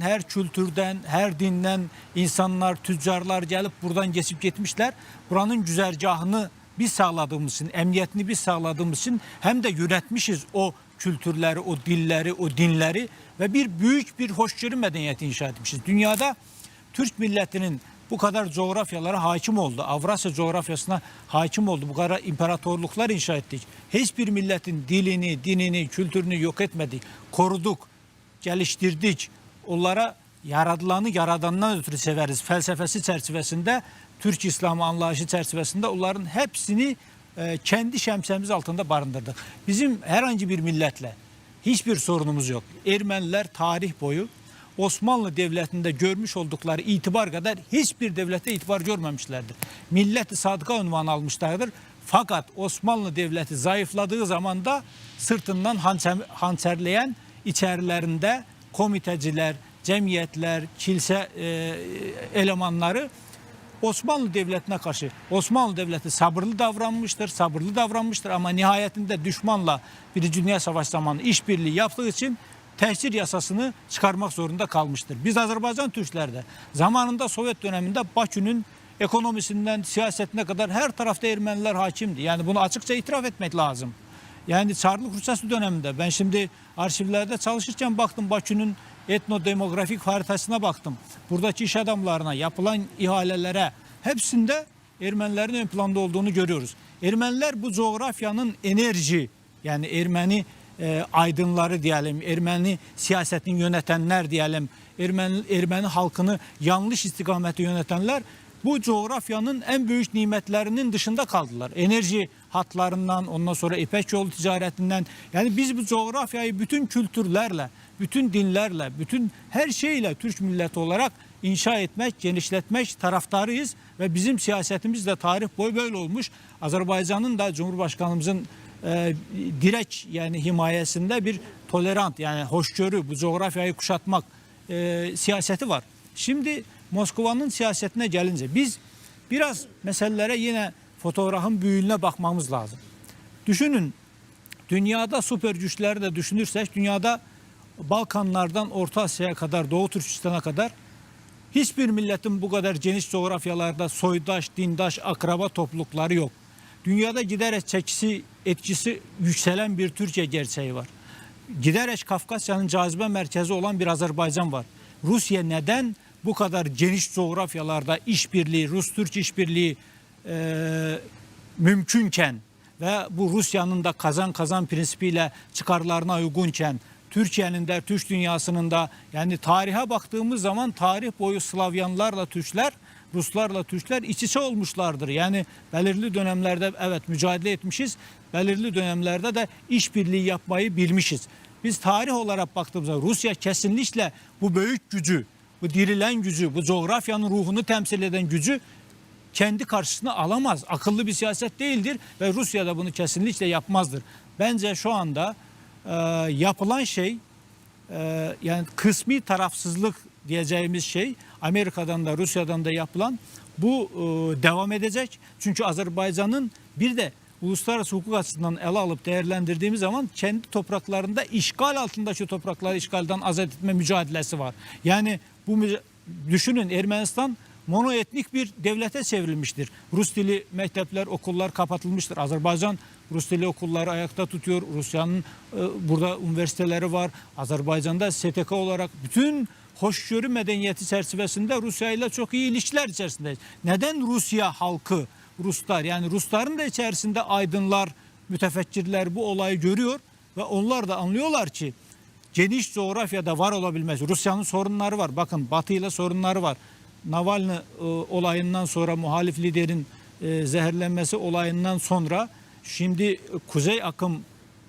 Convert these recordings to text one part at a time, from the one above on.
her kültürden, her dinden insanlar, tüccarlar gelip buradan geçip gitmişler. Buranın güzergahını biz sağladığımız için, emniyetini biz sağladığımız için hem de yönetmişiz o kültürleri, o dilleri, o dinleri ve bir büyük bir hoşgörü medeniyeti inşa etmişiz. Dünyada Türk milletinin bu kadar coğrafyalara hakim oldu. Avrasya coğrafyasına hakim oldu. Bu kadar imparatorluklar inşa ettik. Hiçbir milletin dilini, dinini, kültürünü yok etmedik. Koruduk, geliştirdik. Onlara yaradılanı yaradandan ötürü severiz. Felsefesi çerçevesinde, Türk İslamı anlayışı çerçevesinde onların hepsini e, kendi şemsiyemiz altında barındırdık. Bizim herhangi bir milletle hiçbir sorunumuz yok. Ermeniler tarih boyu Osmanlı Devleti'nde görmüş oldukları itibar kadar hiçbir devlette itibar görmemişlerdir. Millet-i Sadıka unvanı almışlardır. Fakat Osmanlı Devleti zayıfladığı zaman da sırtından hançer, hançerleyen içerilerinde komiteciler, cemiyetler, kilise e, elemanları Osmanlı Devleti'ne karşı Osmanlı Devleti sabırlı davranmıştır, sabırlı davranmıştır ama nihayetinde düşmanla Birinci Dünya Savaşı zamanı işbirliği yaptığı için tehcir yasasını çıkarmak zorunda kalmıştır. Biz Azerbaycan Türkler de zamanında Sovyet döneminde Bakü'nün ekonomisinden siyasetine kadar her tarafta Ermeniler hakimdi. Yani bunu açıkça itiraf etmek lazım. Yani Çarlık Rusyası döneminde ben şimdi arşivlerde çalışırken baktım Bakü'nün etnodemografik haritasına baktım. Buradaki iş adamlarına yapılan ihalelere hepsinde Ermenilerin ön planda olduğunu görüyoruz. Ermeniler bu coğrafyanın enerji yani Ermeni e, aydınları diyelim, Ermeni siyasetini yönetenler diyelim, Ermeni, Ermeni halkını yanlış istikamete yönetenler bu coğrafyanın en büyük nimetlerinin dışında kaldılar. Enerji hatlarından, ondan sonra İpek yolu ticaretinden. Yani biz bu coğrafyayı bütün kültürlerle, bütün dinlerle, bütün her şeyle Türk milleti olarak inşa etmek, genişletmek taraftarıyız. Ve bizim siyasetimiz de tarih boyu böyle olmuş. Azerbaycan'ın da Cumhurbaşkanımızın e, direk yani himayesinde bir tolerant yani hoşgörü bu coğrafyayı kuşatmak e, siyaseti var. Şimdi Moskova'nın siyasetine gelince biz biraz meselelere yine fotoğrafın büyüğüne bakmamız lazım. Düşünün dünyada süper güçleri de düşünürsek dünyada Balkanlardan Orta Asya'ya kadar Doğu Türkistan'a kadar hiçbir milletin bu kadar geniş coğrafyalarda soydaş, dindaş, akraba toplulukları yok. Dünyada giderek çekisi, etkisi yükselen bir Türkiye gerçeği var. Giderek Kafkasya'nın cazibe merkezi olan bir Azerbaycan var. Rusya neden bu kadar geniş coğrafyalarda işbirliği, Rus-Türk işbirliği e, mümkünken ve bu Rusya'nın da kazan kazan prensibiyle çıkarlarına uygunken Türkiye'nin de Türk dünyasının da yani tarihe baktığımız zaman tarih boyu Slavyanlarla Türkler Ruslarla Türkler iç içe olmuşlardır. Yani belirli dönemlerde evet mücadele etmişiz. Belirli dönemlerde de işbirliği yapmayı bilmişiz. Biz tarih olarak baktığımızda Rusya kesinlikle bu büyük gücü, bu dirilen gücü, bu coğrafyanın ruhunu temsil eden gücü kendi karşısına alamaz. Akıllı bir siyaset değildir ve Rusya da bunu kesinlikle yapmazdır. Bence şu anda e, yapılan şey e, yani kısmi tarafsızlık diyeceğimiz şey Amerika'dan da Rusya'dan da yapılan bu e, devam edecek. Çünkü Azerbaycan'ın bir de uluslararası hukuk açısından ele alıp değerlendirdiğimiz zaman kendi topraklarında işgal altındaki toprakları işgalden azat etme mücadelesi var. Yani bu düşünün Ermenistan monoetnik bir devlete çevrilmiştir. Rus dili mektepler, okullar kapatılmıştır. Azerbaycan Rus dili okulları ayakta tutuyor. Rusya'nın e, burada üniversiteleri var. Azerbaycan'da STK olarak bütün hoşgörü medeniyeti çerçevesinde Rusya ile çok iyi ilişkiler içerisindeyiz. Neden Rusya halkı, Ruslar yani Rusların da içerisinde aydınlar, mütefekkirler bu olayı görüyor ve onlar da anlıyorlar ki geniş coğrafyada var olabilmez. Rusya'nın sorunları var. Bakın Batı ile sorunları var. Navalny e, olayından sonra muhalif liderin e, zehirlenmesi olayından sonra şimdi Kuzey Akım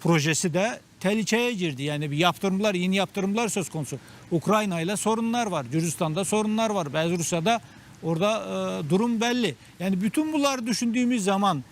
projesi de tehlikeye girdi. Yani bir yaptırımlar, yeni yaptırımlar söz konusu. Ukrayna ile sorunlar var. Gürcistan'da sorunlar var. Belarus'ta orada e, durum belli. Yani bütün bunları düşündüğümüz zaman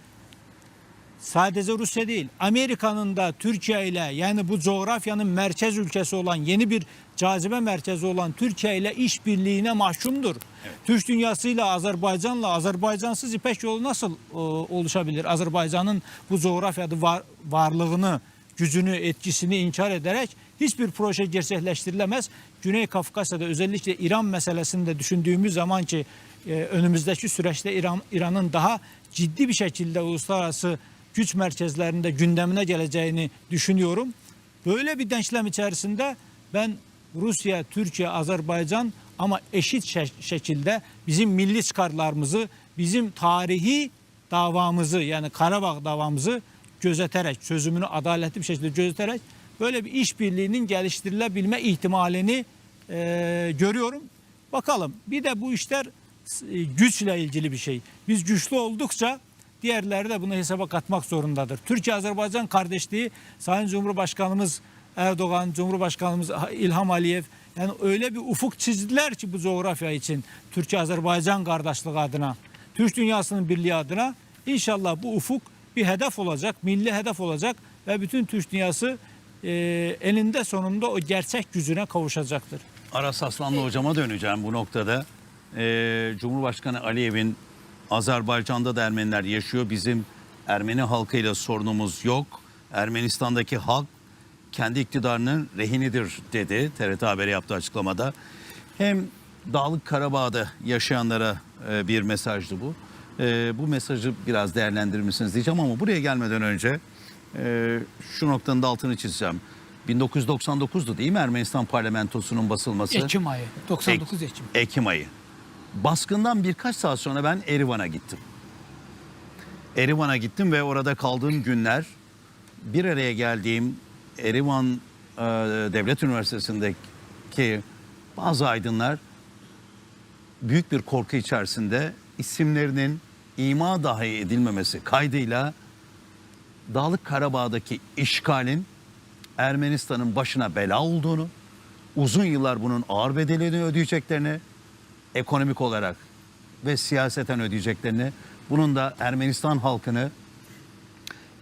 sadece Rusya değil Amerika'nın da Türkiye ile yani bu coğrafyanın merkez ülkesi olan yeni bir cazibe merkezi olan Türkiye ile işbirliğine mahkumdur. Türk dünyasıyla Azerbaycan'la Azerbaycansız İpek yolu nasıl e, oluşabilir? Azerbaycan'ın bu coğrafyada var, varlığını, gücünü, etkisini inkar ederek hiçbir proje gerçekleştirilemez. Güney Kafkasya'da özellikle İran meselesini de düşündüğümüz zaman ki e, önümüzdeki süreçte İran İran'ın daha ciddi bir şekilde uluslararası güç merkezlerinde gündemine geleceğini düşünüyorum. Böyle bir denklem içerisinde ben Rusya, Türkiye, Azerbaycan ama eşit şe- şekilde bizim milli çıkarlarımızı, bizim tarihi davamızı yani Karabağ davamızı gözeterek, çözümünü adaletli bir şekilde gözeterek böyle bir işbirliğinin geliştirilebilme ihtimalini e, görüyorum. Bakalım bir de bu işler e, güçle ilgili bir şey. Biz güçlü oldukça diğerleri de bunu hesaba katmak zorundadır. Türkiye-Azerbaycan kardeşliği Sayın Cumhurbaşkanımız Erdoğan, Cumhurbaşkanımız İlham Aliyev yani öyle bir ufuk çizdiler ki bu coğrafya için Türkiye-Azerbaycan kardeşliği adına, Türk dünyasının birliği adına inşallah bu ufuk bir hedef olacak, milli hedef olacak ve bütün Türk dünyası e, eninde sonunda o gerçek gücüne kavuşacaktır. Aras Aslanlı hocama döneceğim bu noktada. Ee, Cumhurbaşkanı Aliyev'in Azerbaycan'da da Ermeniler yaşıyor. Bizim Ermeni halkıyla sorunumuz yok. Ermenistan'daki halk kendi iktidarının rehinidir dedi. TRT Haber'e yaptığı açıklamada. Hem Dağlık Karabağ'da yaşayanlara e, bir mesajdı bu. E, bu mesajı biraz değerlendirir misiniz diyeceğim ama buraya gelmeden önce e, şu noktanın da altını çizeceğim. 1999'du değil mi Ermenistan parlamentosunun basılması? Ekim ayı. 99 Ek- Ekim. Ekim ayı. Baskından birkaç saat sonra ben Erivan'a gittim. Erivan'a gittim ve orada kaldığım günler bir araya geldiğim Erivan e, Devlet Üniversitesi'ndeki bazı aydınlar büyük bir korku içerisinde isimlerinin ima dahi edilmemesi kaydıyla Dağlık Karabağ'daki işgalin Ermenistan'ın başına bela olduğunu, uzun yıllar bunun ağır bedelini ödeyeceklerini, ekonomik olarak ve siyaseten ödeyeceklerini, bunun da Ermenistan halkını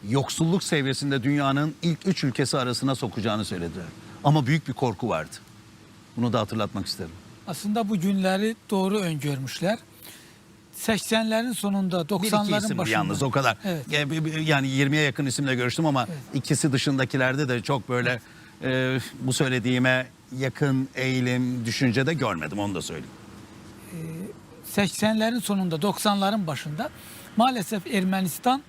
yoksulluk seviyesinde dünyanın ilk üç ülkesi arasına sokacağını söylediler. Ama büyük bir korku vardı. Bunu da hatırlatmak isterim. Aslında bu günleri doğru öngörmüşler. 80'lerin sonunda Bir iki 90'ların isim başında. yalnız o kadar. Evet. Yani 20'ye yakın isimle görüştüm ama ikisi dışındakilerde de çok böyle e, bu söylediğime yakın eğilim, düşünce de görmedim onu da söyleyeyim. 80'lerin sonunda 90'ların başında maalesef Ermenistan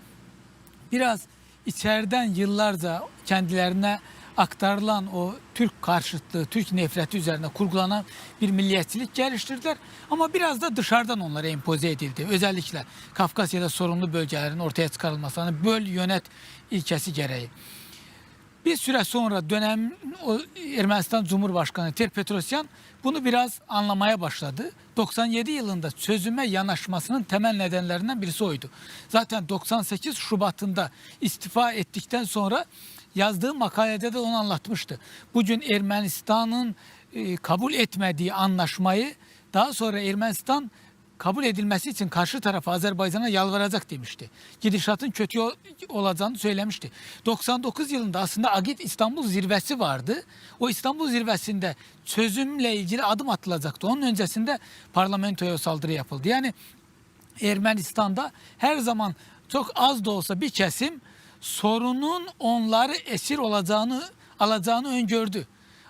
biraz içeriden yıllarca kendilerine aktarılan o Türk karşıtlığı, Türk nefreti üzerine kurgulanan bir milliyetçilik geliştirdiler. Ama biraz da dışarıdan onlara empoze edildi. Özellikle Kafkasya'da sorunlu bölgelerin ortaya çıkarılması, hani böl yönet ilkesi gereği. Bir süre sonra dönem o Ermenistan Cumhurbaşkanı Ter Petrosyan bunu biraz anlamaya başladı. 97 yılında çözüme yanaşmasının temel nedenlerinden birisi oydu. Zaten 98 Şubat'ında istifa ettikten sonra yazdığı makalede de onu anlatmıştı. Bugün Ermenistan'ın e, kabul etmediği anlaşmayı daha sonra Ermenistan kabul edilmesi için karşı tarafa Azerbaycan'a yalvaracak demişti. Gidişatın kötü ol- olacağını söylemişti. 99 yılında aslında Agit İstanbul zirvesi vardı. O İstanbul zirvesinde çözümle ilgili adım atılacaktı. Onun öncesinde parlamentoya saldırı yapıldı. Yani Ermenistan'da her zaman çok az da olsa bir kesim sorunun onları esir olacağını alacağını öngördü.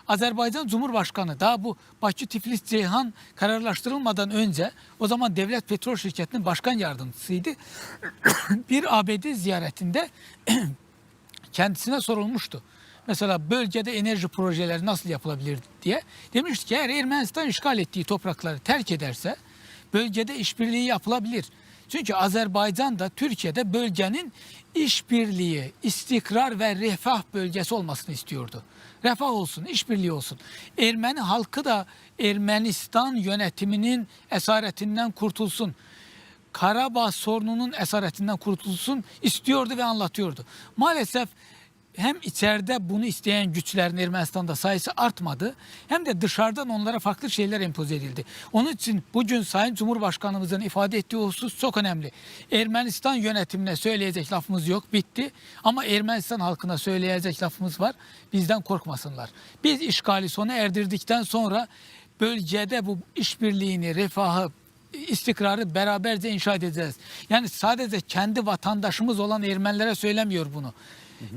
Azerbaycan Cumhurbaşkanı daha bu Bakü Tiflis Ceyhan kararlaştırılmadan önce o zaman Devlet Petrol Şirketi'nin başkan yardımcısıydı. bir ABD ziyaretinde kendisine sorulmuştu. Mesela bölgede enerji projeleri nasıl yapılabilir diye. Demişti ki eğer Ermenistan işgal ettiği toprakları terk ederse bölgede işbirliği yapılabilir. Çünkü Azerbaycan da Türkiye'de bölgenin işbirliği, istikrar ve refah bölgesi olmasını istiyordu. Refah olsun, işbirliği olsun. Ermeni halkı da Ermenistan yönetiminin esaretinden kurtulsun. Karabağ sorununun esaretinden kurtulsun istiyordu ve anlatıyordu. Maalesef hem içeride bunu isteyen güçlerin Ermenistan'da sayısı artmadı hem de dışarıdan onlara farklı şeyler empoze edildi. Onun için bugün Sayın Cumhurbaşkanımızın ifade ettiği husus çok önemli. Ermenistan yönetimine söyleyecek lafımız yok bitti ama Ermenistan halkına söyleyecek lafımız var bizden korkmasınlar. Biz işgali sona erdirdikten sonra bölgede bu işbirliğini, refahı, istikrarı beraberce inşa edeceğiz. Yani sadece kendi vatandaşımız olan Ermenilere söylemiyor bunu.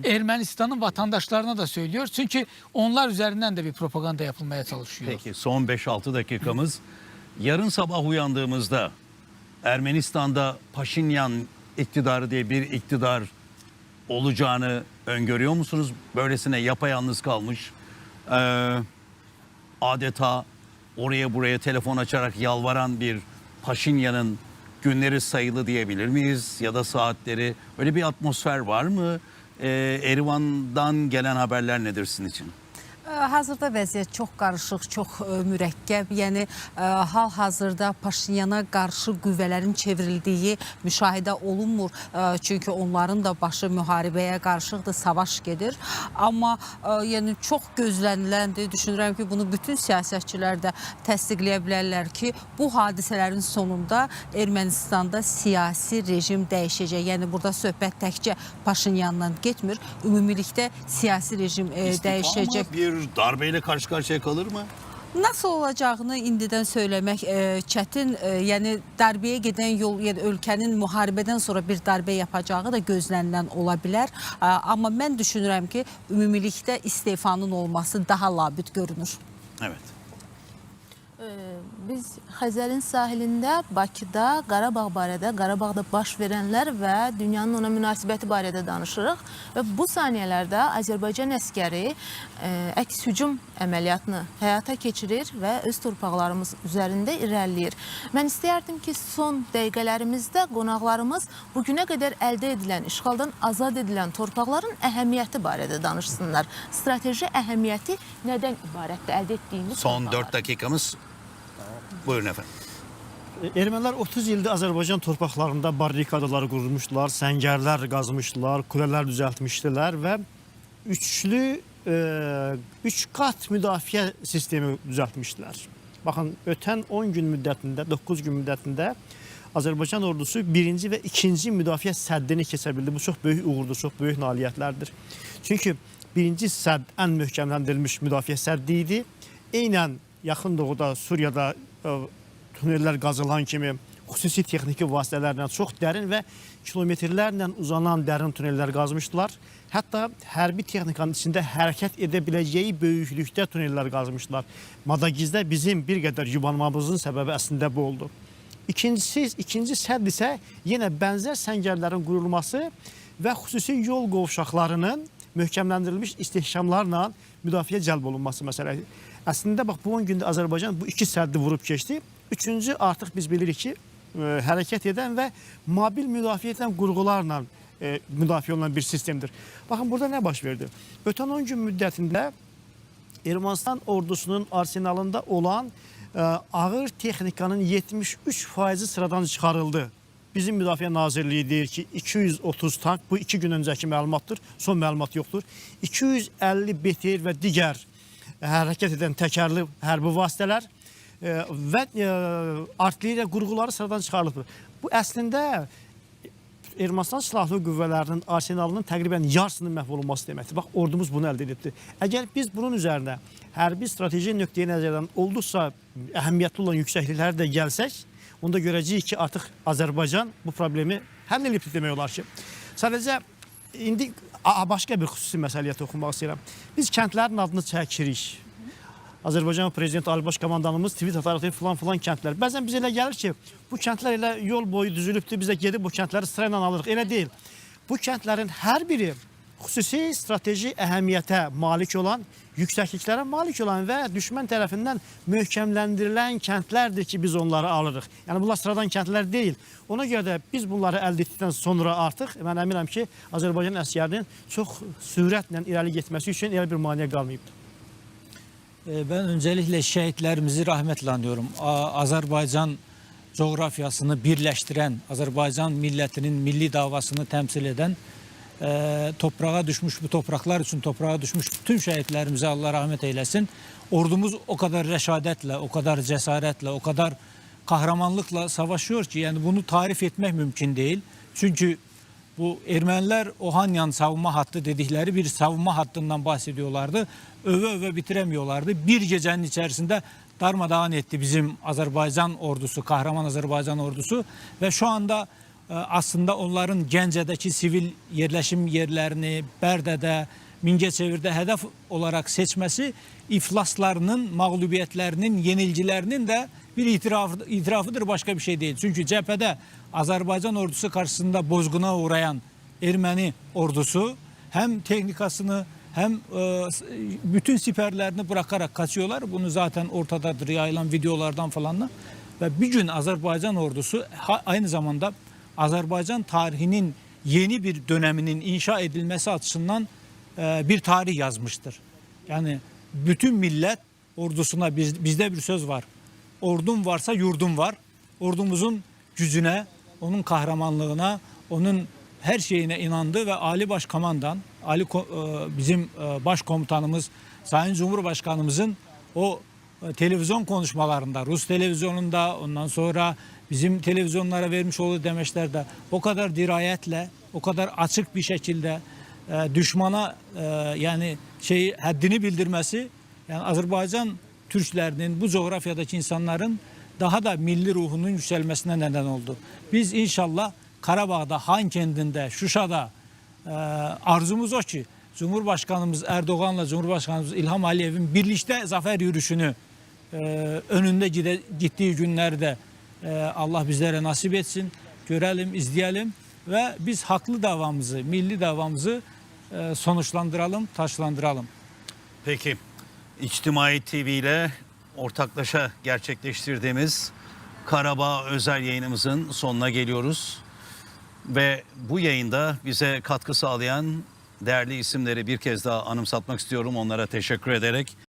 Ermenistan'ın vatandaşlarına da söylüyor. Çünkü onlar üzerinden de bir propaganda yapılmaya çalışıyor. Peki son 5-6 dakikamız. Yarın sabah uyandığımızda Ermenistan'da Paşinyan iktidarı diye bir iktidar olacağını öngörüyor musunuz? Böylesine yapayalnız kalmış. Ee, adeta oraya buraya telefon açarak yalvaran bir Paşinyan'ın günleri sayılı diyebilir miyiz? Ya da saatleri. Öyle bir atmosfer var mı? Ee, Erivan'dan gelen haberler nedir sizin için? Ə, Hazırda vəziyyət çox qarışıq, çox ə, mürəkkəb. Yəni ə, hal-hazırda Paşinyana qarşı qüvvələrin çevrildiyi müşahidə olunmur. Ə, Çünki onların da başı müharibəyə qarışıqdır, savaş gedir. Amma yəni çox gözləniləndir. Düşünürəm ki, bunu bütün siyasətçilər də təsdiqləyə bilərlər ki, bu hadisələrin sonunda Ermənistanda siyasi rejim dəyişəcək. Yəni burada söhbət təkcə Paşinyandan getmir. Ümumilikdə siyasi rejim İstifa dəyişəcək. mı? Bir darbeyle karşı karşıya kalır mı? Nasıl olacağını indidən söyləmək e, çətin. E, yəni darbəyə gedən yol, yəni ölkənin müharibədən sonra bir darbə yapacağı da gözlənilən ola bilər. E, amma mən düşünürəm ki, ümumilikdə istefanın olması daha labüd görünür. Evet. Biz Xəzərin sahilində, Bakıda, Qarabağ barədə, Qarabağda baş verənlər və dünyanın ona münasibəti barədə danışırıq və bu saniyələrdə Azərbaycan əskəri ə, əks hücum əməliyyatını həyata keçirir və öz torpaqlarımız üzərində irəliləyir. Mən istəyərdim ki, son dəqiqələrimizdə qonaqlarımız bu günə qədər əldə edilən, işğaldan azad edilən torpaqların əhəmiyyəti barədə danışsınlar. Strateji əhəmiyyəti nədən ibarətdir əldə etdiyimiz Son torpaqlar? 4 dakikamız. Buyurun efendim. Ermənilər 30 ildir Azərbaycan torpaqlarında barrikadalar qurmuşdular, səngərlər qazmışdılar, kulelər düzəltmişdilər və üçlü e, üç qat müdafiə sistemi düzəltmişdilər. Baxın, ötən 10 gün müddətində, 9 gün müddətində Azərbaycan ordusu birinci və ikinci müdafiə səddini keçə bildi. Bu çox böyük uğurdur, çox böyük nailiyyətlərdir. Çünki birinci sədd ən möhkəmləndirilmiş müdafiə səddi idi. Eynən yaxın doğuda, Suriyada tunellər qazılan kimi xüsusi texniki vasitələrlə çox dərin və kilometrlərlə uzanan dərin tunellər qazmışdılar. Hətta hərbi texnikanın içində hərəkət edə biləcəyi böyüklükdə tunellər qazmışdılar. Madagizdə bizim bir qədər yubanmamızın səbəbi əslində bu oldu. İkincisi, ikinci sədd isə yenə bənzər səngərlərin qurulması və xüsusi yol qovşaqlarının möhkəmləndirilmiş istehkamlarla müdafiə cəlb olunması məsələsi. Əslində bax bu 10 gündə Azərbaycan bu iki səddi vurub keçdi. Üçüncü artıq biz bilirik ki, e, hərəkət edən və mobil müdafiə edən qurğularla e, müdafiə bir sistemdir. Baxın burada nə baş verdi? Ötən 10 gün müddətində Ermənistan ordusunun arsenalında olan e, ağır texnikanın 73 faizi sıradan çıxarıldı. Bizim Müdafiə Nazirliyi deyir ki 230 tank bu iki gün öncəki məlumatdır. Son məlumat yoxdur. 250 BTR və digər hərəkət edən təkərli hərbi vasitələr e, və e, artilleriya qurğuları sıradan çıxarılıbdır. Bu əslində Ermənistan silahlı qüvvələrinin arsenalının təqribən yarısının məhv olunması deməkdir. Bax ordumuz bunu əldə edibdir. Əgər biz bunun üzərinə hərbi strateji nöqteyi nəzərdən olduqsa əhəmiyyətli olan yüksəklikləri də gəlsək, onda görəcəyik ki, artıq Azərbaycan bu problemi həll edib demək olar ki. Sadəcə indi başqa bir xüsusi məsələyə toxunmaq istəyirəm. Biz kəndlərin adını çəkirik. Azərbaycan prezidenti Ali Baş Komandanımız tweet ataraq filan filan kəndlər. Bəzən bizə elə gəlir ki, bu kəndlər elə yol boyu düzülübdür, biz də gedib bu kəndləri sırayla alırıq. Elə deyil. Bu kəndlərin hər biri xüsusi strateji əhəmiyyətə malik olan, yüksəkliklərə malik olan və düşmən tərəfindən möhkəmləndirilən kəndlərdir ki, biz onları alırıq. Yəni bunlar sıradan kəndlər deyil. Ona görə də biz bunları əldə etdikdən sonra artıq mən əminəm ki, Azərbaycan əsgərinin çox sürətlə irəli getməsi üçün elə bir maneə qalmayıbdır. Ee, Ben öncelikle şehitlerimizi rahmetle Azerbaycan coğrafyasını birleştiren, Azerbaycan milletinin milli davasını temsil eden, e, toprağa düşmüş bu topraklar için toprağa düşmüş tüm şehitlerimize Allah rahmet eylesin. Ordumuz o kadar reşadetle, o kadar cesaretle, o kadar kahramanlıkla savaşıyor ki yani bunu tarif etmek mümkün değil. Çünkü bu Ermeniler Ohanyan savunma hattı dedikleri bir savunma hattından bahsediyorlardı. Öve öve bitiremiyorlardı. Bir gecenin içerisinde darmadağın etti bizim Azerbaycan ordusu, kahraman Azerbaycan ordusu ve şu anda aslında onların Gəncədəki sivil yerleşim yerlerini, Bərdədə, Mingəçevirdə hedef olarak seçmesi iflaslarının, mağlubiyetlerinin, yenilgilerinin de bir itirafı, itirafıdır başka bir şey değil. Çünkü cephede Azerbaycan ordusu karşısında bozguna uğrayan Ermeni ordusu hem teknikasını hem e, bütün siperlerini bırakarak kaçıyorlar. Bunu zaten ortadadır yayılan videolardan falan da. Ve bir gün Azerbaycan ordusu aynı zamanda Azerbaycan tarihinin yeni bir döneminin inşa edilmesi açısından e, bir tarih yazmıştır. Yani bütün millet ordusuna biz, bizde bir söz var. Ordum varsa yurdum var. Ordumuzun gücüne, onun kahramanlığına, onun her şeyine inandı ve Ali Başkomandan, Ali e, bizim e, başkomutanımız Sayın Cumhurbaşkanımızın o televizyon konuşmalarında, Rus televizyonunda, ondan sonra bizim televizyonlara vermiş olduğu demeçlerde o kadar dirayetle, o kadar açık bir şekilde e, düşmana e, yani şey haddini bildirmesi yani Azerbaycan Türklerinin bu coğrafyadaki insanların daha da milli ruhunun yükselmesine neden oldu. Biz inşallah Karabağ'da, Han kendinde, Şuşa'da e, arzumuz o ki Cumhurbaşkanımız Erdoğan'la Cumhurbaşkanımız İlham Aliyev'in birlikte zafer yürüyüşünü e, önünde gide, gittiği günlerde Allah bizlere nasip etsin. Görelim, izleyelim ve biz haklı davamızı, milli davamızı e, sonuçlandıralım, taşlandıralım. Peki. İçtimai TV ile ortaklaşa gerçekleştirdiğimiz Karabağ özel yayınımızın sonuna geliyoruz. Ve bu yayında bize katkı sağlayan değerli isimleri bir kez daha anımsatmak istiyorum. Onlara teşekkür ederek